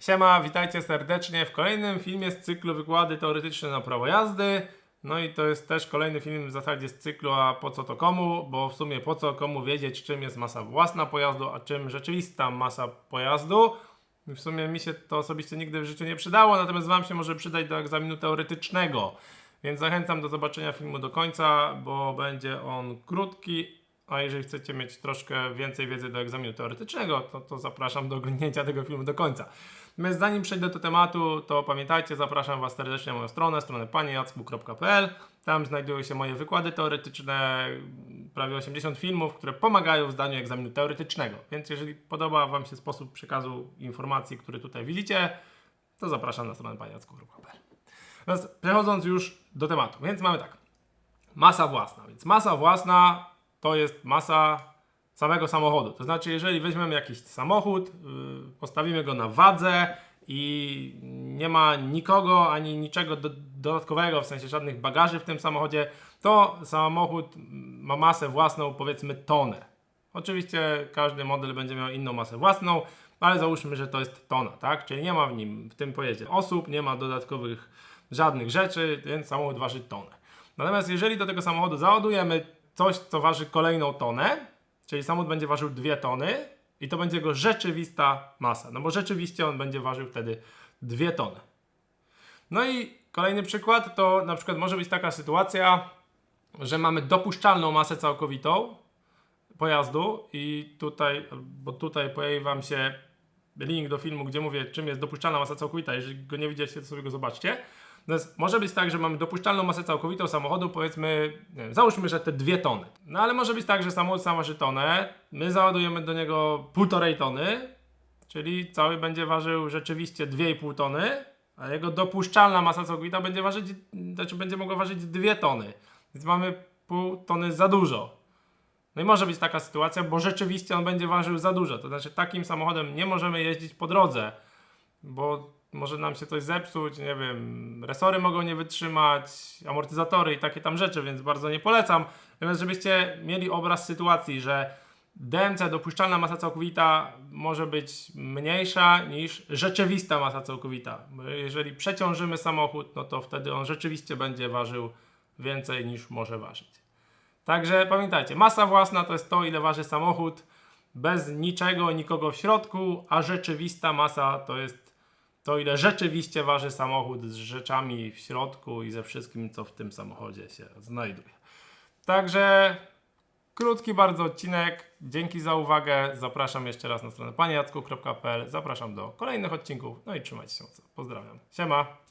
Siema, witajcie serdecznie w kolejnym filmie z cyklu Wykłady teoretyczne na prawo jazdy. No i to jest też kolejny film w zasadzie z cyklu A po co to komu, bo w sumie po co komu wiedzieć czym jest masa własna pojazdu, a czym rzeczywista masa pojazdu. W sumie mi się to osobiście nigdy w życiu nie przydało, natomiast Wam się może przydać do egzaminu teoretycznego. Więc zachęcam do zobaczenia filmu do końca, bo będzie on krótki, a jeżeli chcecie mieć troszkę więcej wiedzy do egzaminu teoretycznego, to, to zapraszam do oglądnięcia tego filmu do końca. Natomiast zanim przejdę do tematu, to pamiętajcie, zapraszam Was serdecznie na moją stronę, stronę paniejacku.pl. Tam znajdują się moje wykłady teoretyczne, prawie 80 filmów, które pomagają w zdaniu egzaminu teoretycznego. Więc jeżeli podoba Wam się sposób przekazu informacji, który tutaj widzicie, to zapraszam na stronę paniejacku.pl. Przechodząc już do tematu, więc mamy tak. Masa własna, więc masa własna to jest masa samego samochodu. To znaczy, jeżeli weźmiemy jakiś samochód, yy, postawimy go na wadze i nie ma nikogo ani niczego do, dodatkowego, w sensie żadnych bagaży w tym samochodzie, to samochód ma masę własną, powiedzmy tonę. Oczywiście każdy model będzie miał inną masę własną, ale załóżmy, że to jest tona, tak? Czyli nie ma w nim, w tym pojeździe osób, nie ma dodatkowych żadnych rzeczy, więc samochód waży tonę. Natomiast jeżeli do tego samochodu załadujemy coś, co waży kolejną tonę, czyli samochód będzie ważył 2 tony i to będzie jego rzeczywista masa, no bo rzeczywiście on będzie ważył wtedy 2 tony. No i kolejny przykład to na przykład może być taka sytuacja, że mamy dopuszczalną masę całkowitą pojazdu i tutaj, bo tutaj pojawi Wam się link do filmu, gdzie mówię, czym jest dopuszczalna masa całkowita. Jeżeli go nie widzieliście, to sobie go zobaczcie. Natomiast może być tak, że mamy dopuszczalną masę całkowitą samochodu, powiedzmy, wiem, załóżmy, że te dwie tony. No ale może być tak, że samochód sam waży tonę, my załadujemy do niego półtorej tony, czyli cały będzie ważył rzeczywiście 2,5 tony, a jego dopuszczalna masa całkowita będzie ważyć, znaczy będzie mogła ważyć 2 tony. Więc mamy pół tony za dużo. No i może być taka sytuacja, bo rzeczywiście on będzie ważył za dużo. To znaczy takim samochodem nie możemy jeździć po drodze, bo może nam się coś zepsuć, nie wiem, resory mogą nie wytrzymać, amortyzatory i takie tam rzeczy, więc bardzo nie polecam. Natomiast żebyście mieli obraz sytuacji, że DMC, dopuszczalna masa całkowita, może być mniejsza niż rzeczywista masa całkowita. Jeżeli przeciążymy samochód, no to wtedy on rzeczywiście będzie ważył więcej niż może ważyć. Także pamiętajcie, masa własna to jest to, ile waży samochód bez niczego, nikogo w środku, a rzeczywista masa to jest to, ile rzeczywiście waży samochód z rzeczami w środku i ze wszystkim, co w tym samochodzie się znajduje. Także krótki bardzo odcinek. Dzięki za uwagę. Zapraszam jeszcze raz na stronę paniacku.pl. Zapraszam do kolejnych odcinków. No i trzymajcie się mocno. Pozdrawiam. Siema.